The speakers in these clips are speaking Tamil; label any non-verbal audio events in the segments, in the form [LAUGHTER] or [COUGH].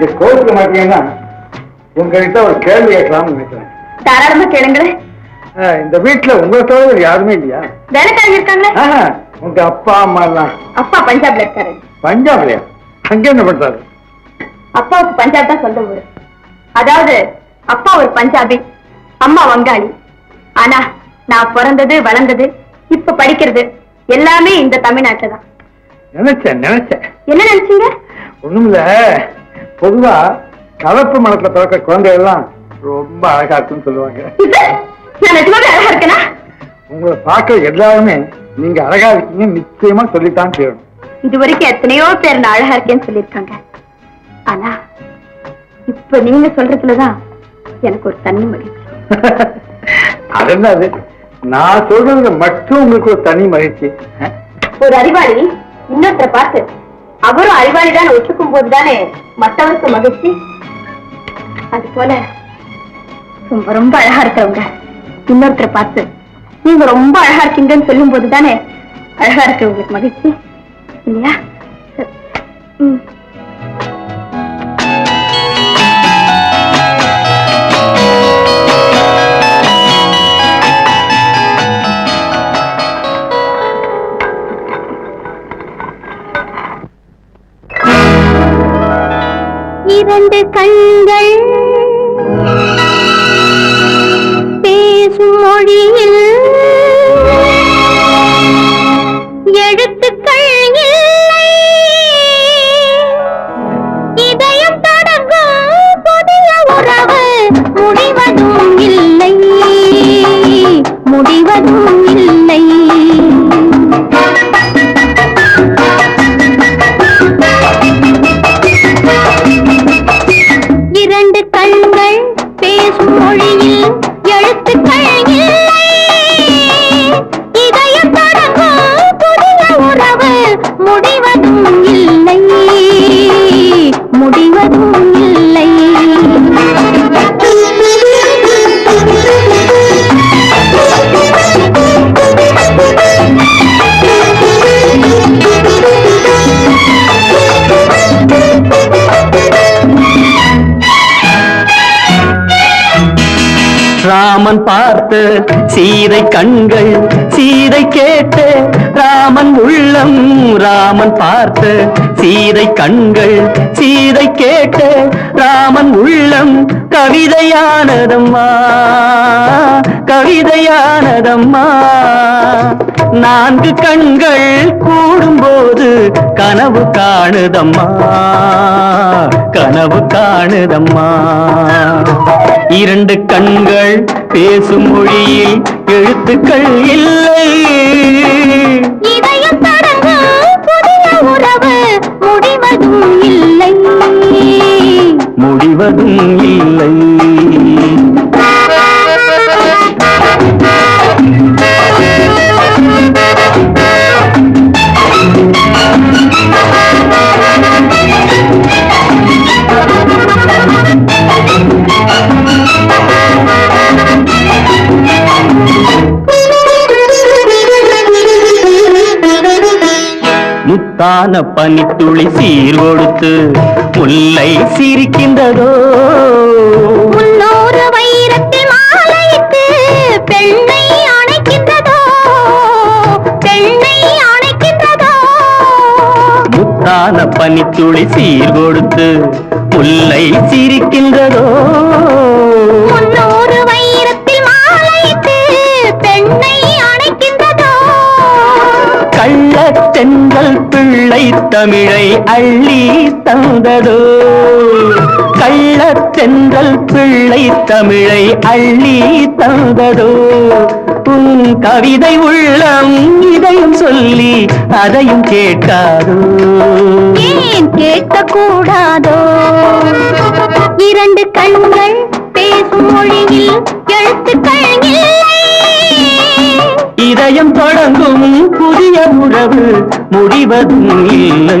நீங்க கோவிக்க மாட்டீங்கன்னா உங்ககிட்ட ஒரு கேள்வி கேட்கலாம்னு நினைக்கிறேன். தாராளமா கேளுங்களேன் இந்த வீட்டுல உங்களை தவிர யாருமே இல்லையா? வேலைக்காரங்க இருக்காங்களே? உங்க அப்பா அம்மா எல்லாம் அப்பா பஞ்சாப்ல இருக்காரு. பஞ்சாப்லயா? அங்க என்ன பண்றாரு? அப்பாவுக்கு பஞ்சாப் தான் சொந்த ஊரு. அதாவது அப்பா ஒரு பஞ்சாபி அம்மா வங்காளி. ஆனா நான் பிறந்தது வளர்ந்தது இப்ப படிக்கிறது எல்லாமே இந்த தமிழ்நாட்டுல தான். நினைச்சேன் நினைச்சேன். என்ன நினைச்சீங்க? ஒண்ணுமில்ல. பொதுவா கலப்பு மனத்துல பிறக்க குழந்தைகள் எல்லாம் ரொம்ப அழகா இருக்குன்னு சொல்லுவாங்க. உங்களை பார்க்க எல்லாருமே நீங்க அழகா இருக்கீங்க நிச்சயமா சொல்லித்தான் செய்யணும் இது வரைக்கும் எத்தனையோ பேர் நான் அழகா இருக்கேன்னு சொல்லியிருக்காங்க. ஆனா இப்ப நீங்க சொல்றதுலதான் எனக்கு ஒரு தனி மகிழ்ச்சி [LAUGHS] அது? என்னது நான் சொல்றதுல மட்டும் உங்களுக்கு ஒரு தனி மகிழ்ச்சி? ஒரு அறிவாளி இன்னொருத்தரை பார்த்து அவரும் அறிவாளி தான் ஒத்துக்கும் போதுதானே? மற்றவருக்கு மகிழ்ச்சி? அது போல ரொம்ப ரொம்ப அழகா இருக்கிறவங்க இன்னொருத்தரை பார்த்து நீங்க ரொம்ப அழகா இருக்கீங்கன்னு சொல்லும் போதுதானே அழகா இருக்கிறவங்களுக்கு மகிழ்ச்சி? இல்லையா? ம். இரண்டு கண்கள் ராமன் பார்த்த சீதை கண்கள் சீதை கேட்ட ராமன் உள்ளம் ராமன் பார்த்த சீதை கண்கள் சீதை கேட்ட ராமன் உள்ளம் கவிதையானதம்மா கவிதையானதம்மா. நான்கு கண்கள் கூடும்போது கனவு காணுதம்மா கனவு காணுதம்மா. இரண்டு கண்கள் பேசும் மொழியில் எழுத்துக்கள் இல்லை. முடிவதும் இல்லை. முடிவதும் இல்லை. முத்தான பனித்துளி சீர் கொடுத்து முல்லை சிரிக்கின்றதோ? முன்னூறு வைரத்தில் மாலையிட்டு பெண்ணை அணைக்கின்றதோ? பெண்ணை அணைக்கின்றதோ? முத்தான பனித்துளி சீர் கொடுத்து முல்லை சிரிக்கின்றதோ? வைரத்தில் மாலையிட்டு பெண்ணை அணைக்கின்றதோ? கள்ளத்தென்றல் பிள்ளை தமிழை அள்ளி தந்ததோ? கள்ளத்தென்றல் பிள்ளை தமிழை அள்ளி தந்ததோ? உன் கவிதை உள்ளம் இதையும் சொல்லி அதையும் கேட்காதோ ஏன் கேட்கக்கூடாதோ? இரண்டு கண்கள் பேசும் மொழியில் எழுத்துக்கள் இல்லை. இதயம் தொடங்கும் புதிய உறவு முடிவதும் இல்லை.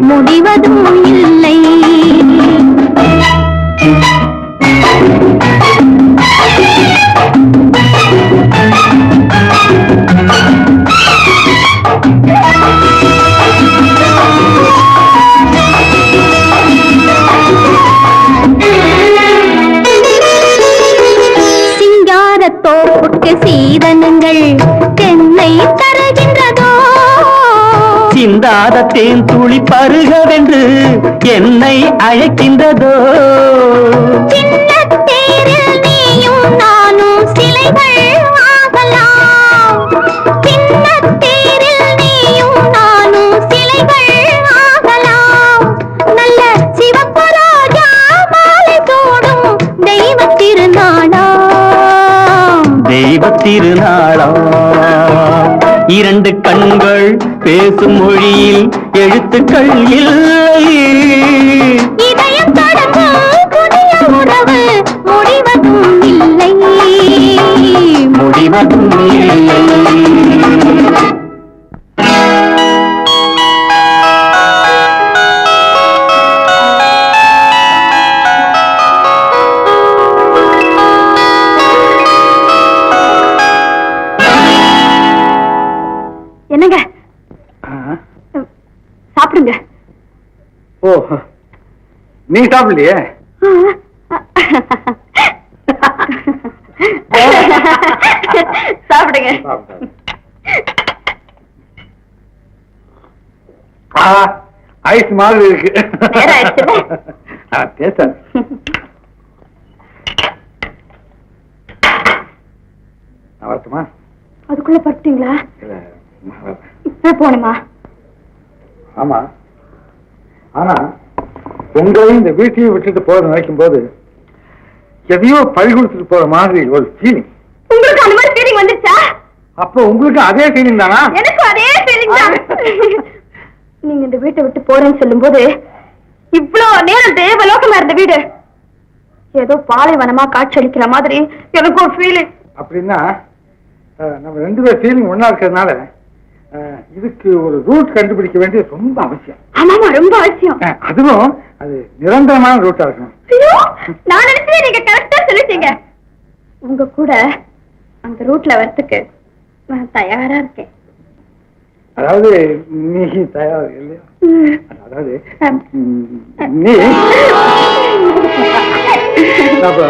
முடிவதும் இல்லை. புட்டு சீதனங்கள் தென்னை தருகின்றதோ? சிந்தாத தேன் துளி பருகவென்று என்னை அழைக்கின்றதோ? சின்னத் தேரில் நீயும் நானும் சிலைகள் தெய்வ திருநாளாம் இரண்டு கண்கள் பேசும் மொழியில் எழுத்துக்கள் இல்லை. முடிவதும் இல்லை. முடிவதும் இல்லை. நீ சாப்பிடலையே? சாப்பிடுங்க. ஐஸ் மாதிரி இருக்கு. நான் வரட்டுமா? அதுக்குள்ள. இப்ப போகணுமா? ஆமா. ஆனா உங்களையும் இந்த வீட்டையும் விட்டுட்டு போக நினைக்கும் போது எதையோ பழி கொடுத்துட்டு போற மாதிரி ஒரு ஃபீலிங் உங்களுக்கு அந்த மாதிரி ஃபீலிங் வந்துச்சா? அப்போ உங்களுக்கு அதே ஃபீலிங் தானா? எனக்கும் அதே ஃபீலிங் தான். நீங்க இந்த வீட்டை விட்டு போறேன்னு சொல்லும்போது இவ்ளோ நேரம் தேவலோகமா இருந்த வீடு. ஏதோ பாலைவனமா காட்சியளிக்கிற மாதிரி எனக்கு ஒரு ஃபீலிங் அப்படின்னா நம்ம ரெண்டு பேர் ஃபீலிங் ஒண்ணா இருக்கிறதுனால இதுக்கு ஒரு ரூட் கண்டுபிடிக்க வேண்டியது ரொம்ப அவசியம். ஆமாமா ரொம்ப அவசியம். அதுவும் அது நிரந்தரமான ரூட்டா இருக்கணும். நான் நினைச்சதே நீங்க கரெக்டா சொல்லிட்டீங்க. உங்க கூட அந்த ரூட்ல வரதுக்கு நான் தயாரா இருக்கேன். அதாவது நீ தயார் இல்லையா. அதாவது நீ அப்ப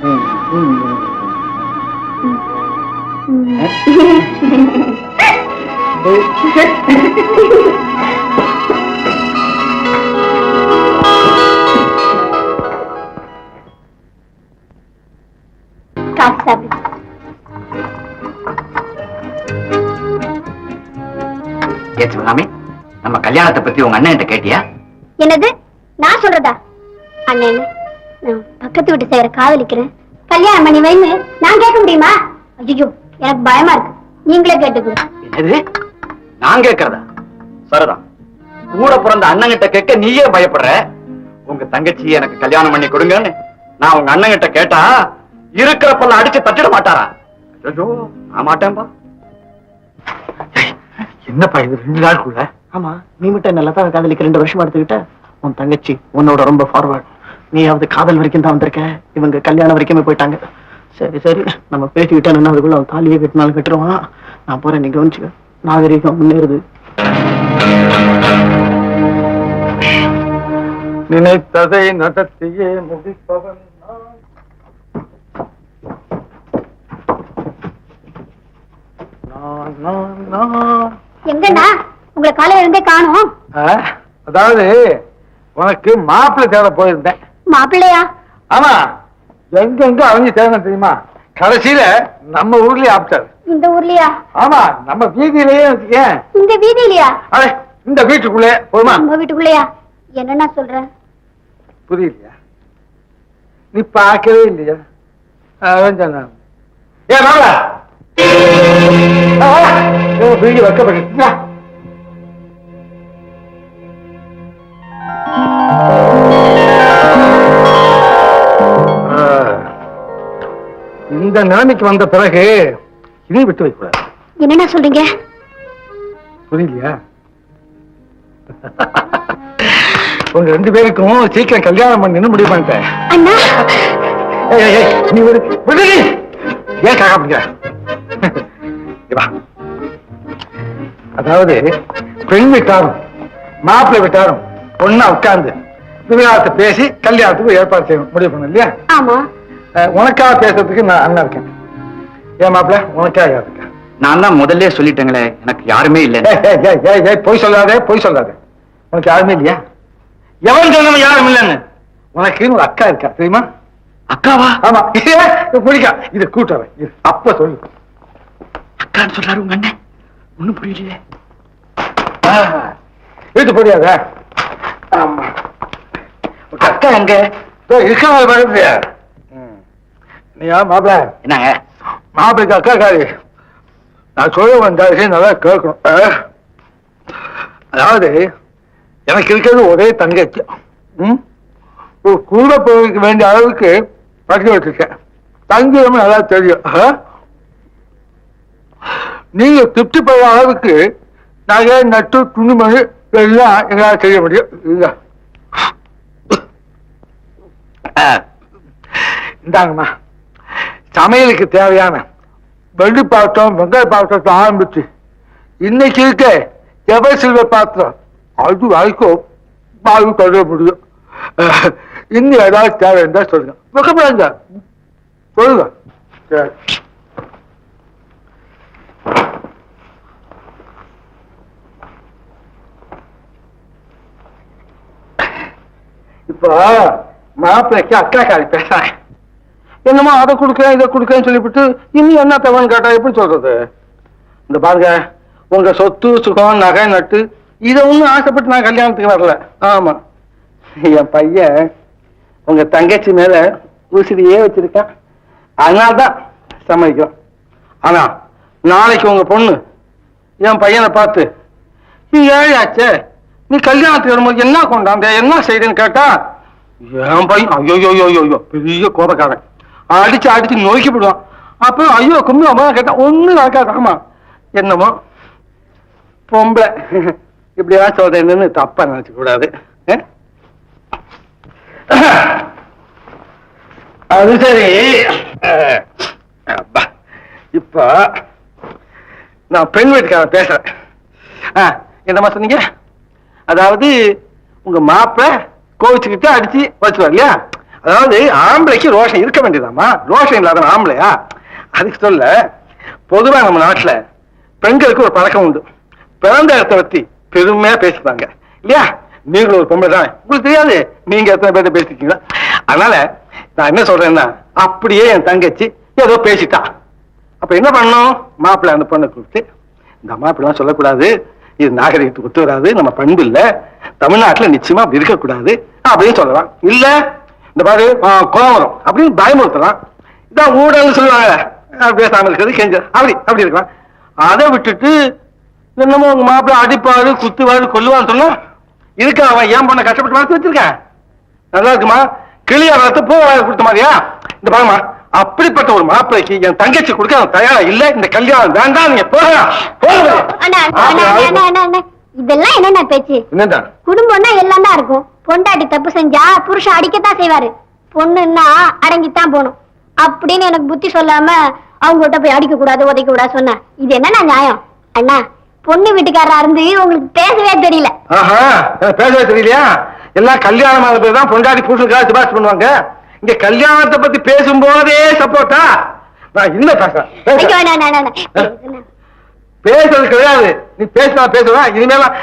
வரட்டுமா? ம், சிவகாமி நம்ம கல்யாணத்தை பத்தி உங்க அண்ணன் கிட்ட கேட்டியா என்னது நான் சொல்றதா அண்ணன் பக்கத்து வீட்டு சேர காதலிக்கிறேன். கல்யாணம் பண்ணி வைன்னு நான் கேட்க முடியுமா? ஐயோ எனக்கு பயமா இருக்கு. நீங்களே என்னது? நான் கேக்குறதா சரிதான் கூட பிறந்த அண்ணங்கிட்ட கேட்க நீயே பயப்படுற? உங்க தங்கச்சி எனக்கு கல்யாணம் பண்ணி கொடுங்கன்னு நான் உங்க அண்ணங்கிட்ட கேட்டா இருக்கிற பல்ல அடிச்சு தட்டிட மாட்டாரா? ஐயோ நான் மாட்டேன்பா. என்னப்பா இது ரெண்டு நாளுக்குள்ள ஆமா நீ மட்டும் நல்லா தான் காதலிக்க ரெண்டு வருஷமா எடுத்துக்கிட்ட? உன் தங்கச்சி உன்னோட ரொம்ப ஃபார்வர்ட் நீயாவது காதல் வரைக்கும் தான் வந்திருக்க? இவங்க கல்யாணம் வரைக்குமே போயிட்டாங்க. சரி சரி. நம்ம பேசிக்கிட்டேன்னு அதுக்குள்ள அவன் தாலியே கட்டினாலும் கட்டுருவான். நான் போறேன் நீ கவனிச்சுக்க. நாகரிகம் முன்னேறுது. நினைத்ததை நடத்தியே முடிப்பவன். எங்கண்ணா உங்களை காலையில இருந்தே காணோம். அதாவது உனக்கு மாப்பிள்ளை தேட போயிருந்தேன். மாப்பிள்ளையா? ஆமா. எங்கெங்க அவங்க தேடணும் தெரியுமா? கடைசியில நம்ம ஊர்லயே ஆப்டாரு இந்த ஊர்லயா? ஆமா நம்ம வீதியிலேயே வச்சுக்கேன் இந்த வீதியிலயா? அடே இந்த வீட்டுக்குள்ளே போதுமா நம்ம வீட்டுக்குள்ளயா? என்னண்ணா சொல்ற? புரியலையா? நீ பார்க்கவே இல்லையா? அதான் சொன்னான் ஏ மாப்பிள. வீடு வைக்கப்பட்டு இந்த நிலைமைக்கு வந்த பிறகு இதை விட்டு வைக்க கூடாது சொல்றீங்க? புரியலையா? [LAUGHS] உங்க ரெண்டு பேருக்கும் சீக்கிரம் கல்யாணம் பண்ணு முடிவு பண்ணிட்டேன். நீ. ஏன் காக்கா பிடிக்கிற. அதாவது பெண் விட்டாரும் மாப்பிள்ளை விட்டாரும் பொண்ணா உட்கார்ந்து விவகாரத்தை பேசி கல்யாணத்துக்கு ஏற்பாடு செய்யணும். முடிவு பண்ணணும் இல்லையா? ஆமா. உனக்காக பேசுறதுக்கு நான் அண்ணன் இருக்கேன். ஏன் மாப்பிள்ள உனக்காக யார் இருக்கா? நான் தான் முதல்ல சொல்லிட்டேங்களே எனக்கு யாருமே இல்லை. பொய் சொல்லாதே பொய் சொல்லாதே. உனக்கு யாருமே இல்லையா? எவன் சொன்னவன் யாரும் இல்லைன்னு. உனக்கு ஒரு அக்கா இருக்கா தெரியுமா? அக்காவா? ஆமா. [LAUGHS] இது பிடிக்கா. இது கூட்டவன் இது அப்ப சொல்லு. அக்கான்னு சொல்றாரு உங்க அண்ணன். ஒண்ணும் புரியலையே. வீட்டு புரியாத? ஆமா. அக்கா எங்க? இருக்கா வருது. நீயா மாப்பிள்ள என்னங்க? மாப்பிளைக்கு அக்கா காரி நான் சொல்ல வந்த விஷயம் நல்லா கேட்கணும். அதாவது எனக்கு இருக்கிறது ஒரே தங்கச்சி. ம்? ஒரு கூட போக வேண்டிய அளவுக்கு படிக்க வச்சிருக்கேன். தங்கியும் நல்லா தெரியும். நீங்க திருப்தி பெற அளவுக்கு நகை நட்டு துணிமணி எல்லாம் எங்களால் செய்ய முடியும். இல்ல. இந்தாங்கம்மா. சமையலுக்கு தேவையான வெள்ளி பாத்திரம் வெங்காய பாத்திரத்தை ஆரம்பிச்சு இன்னைக்கு இருக்க எவர் சில்வர் பாத்திரம் அது வரைக்கும் பால் தொடர முடியும். இன்னும் ஏதாவது தேவை இருந்தா சொல்லுங்க. வெக்கப்படாங்க சொல்லுங்க. சரி. இப்போ மாப்பிள்ளைக்கு அக்கா காரி பேசுறேன் என்னமோ அதை கொடுக்குறேன் இதை கொடுக்குறேன்னு சொல்லிவிட்டு இன்னும் என்ன தேவைன்னு கேட்டா எப்படி சொல்றது? இந்த பாருங்க உங்க சொத்து சுகம் நகை நட்டு இதை ஒன்றும் ஆசைப்பட்டு நான் கல்யாணத்துக்கு வரல. ஆமா. என் பையன் உங்க தங்கச்சி மேல உசிரியே வச்சிருக்கான். அதனால தான் சம்மதிக்கிறோம். ஆனா நாளைக்கு உங்க பொண்ணு என் பையனை பார்த்து நீ ஏழையாச்சே நீ கல்யாணத்துக்கு வரும்போது என்ன கொண்டாந்த? என்ன செய்யுதுன்னு கேட்டா என் பையன் ஐயோ ஐயோ ஐயோ பெரிய கோபக்காரன். அடிச்சு அடிச்சு நொறுக்கி விடுவான் அப்போ ஐயோ கும்பி அம்மா கேட்டா ஒண்ணும் நடக்காது ஆமா. என்னமோ பொம்பளை. இப்படி ஏதாவது சொல்றேன்னு தப்பா நினைச்சு கூடாது. அது சரி. அஹ், இப்போ நான் பெண் வீட்டுக்காரன் பேசுறேன். ஆ, என்னம்மா சொன்னீங்க? அதாவது உங்க மாப்பிள்ளை கோவிச்சுக்கிட்டு அடிச்சு வச்சுருவார் இல்லையா? அதாவது ஆம்பளைக்கு ரோஷம் இருக்க வேண்டியதாம்மா. ரோஷம் இல்லாத ஆம்பளையா? அதுக்கு சொல்ல பொதுவாக நம்ம நாட்டில் பெண்களுக்கு ஒரு பழக்கம் உண்டு. பிறந்த இடத்த பற்றி பெருமையா பேசிப்பாங்க. இல்லையா? நீங்களும் ஒரு பொம்பளை தான். உங்களுக்கு தெரியாது நீங்க எத்தனை பேர்த்த பேசிருக்கீங்களா. அதனால நான் என்ன சொல்றேன்னா அப்படியே என் தங்கச்சி ஏதோ பேசிட்டா. அப்ப என்ன பண்ணணும்? மாப்பிள்ளை அந்த பொண்ணை கொடுத்து இந்த அம்மா இப்படிலாம் சொல்லக்கூடாது. இது நாகரிகத்துக்கு ஒத்து வராது. நம்ம பண்பு இல்லை. தமிழ்நாட்டில் நிச்சயமா அப்படி இருக்கக்கூடாது. அப்படின்னு சொல்லலாம். இல்லை இந்த பாரு ஆ, கோவம் வரும். அப்படின்னு பயமுறுத்தலாம் இதான் ஊழல்னு சொல்லுவாங்க. ஆ, பேசாம இருக்கிறது கெஞ்ச. அப்படி அப்படி இருக்கலாம். அதை விட்டுட்டு என்னமோ உங்க மாப்பிள்ளை அடிப்பாரு குத்துவாரு கொல்லுவான்னு சொன்னா இதுக்கு அவன்? ஏன் பண்ண கஷ்டப்பட்டு வளர்த்து வச்சிருக்கேன் நல்லா இருக்குமா? கிளியா வளர்த்து பூ கொடுத்த மாதிரியா? இந்த பாருமா அப்படிப்பட்ட ஒரு மாப்பிள்ளைக்கு என் தங்கச்சி கொடுக்க அவன் தயாரா இல்ல. இந்த கல்யாணம் வேண்டாம் நீங்க அண்ணா, அண்ணா. இதெல்லாம் என்னண்ணா பேச்சு? என்னதான் குடும்பம்னா எல்லாம் தான் இருக்கும். பொண்டாட்டி தப்பு செஞ்சா புருஷன் அடிக்கத்தான் செய்வாரு. பொண்ணுன்னா அடங்கித்தான் போகணும். அப்படின்னு எனக்கு புத்தி சொல்லாம அவங்க கிட்ட போய் அடிக்க கூடாது உதைக்க கூடாது சொன்ன இது என்னண்ணா நியாயம்? அண்ணா பொண்ணு வீட்டுக்காரரா இருந்து உங்களுக்கு பேசவே தெரியல. பேசவே தெரியலையா? எல்லாம் கல்யாணம் ஆன பேர் தான் பொண்டாடி புருஷனுக்காக சிபாரிசு பண்ணுவாங்க. இங்க கல்யாணத்தை பத்தி பேசும்போதே சப்போர்ட்டா நான் இன்னும் பேசுறேன். பேசுறது கிடையாது. நீ பேசினா பேசுவா இனிமேலாம்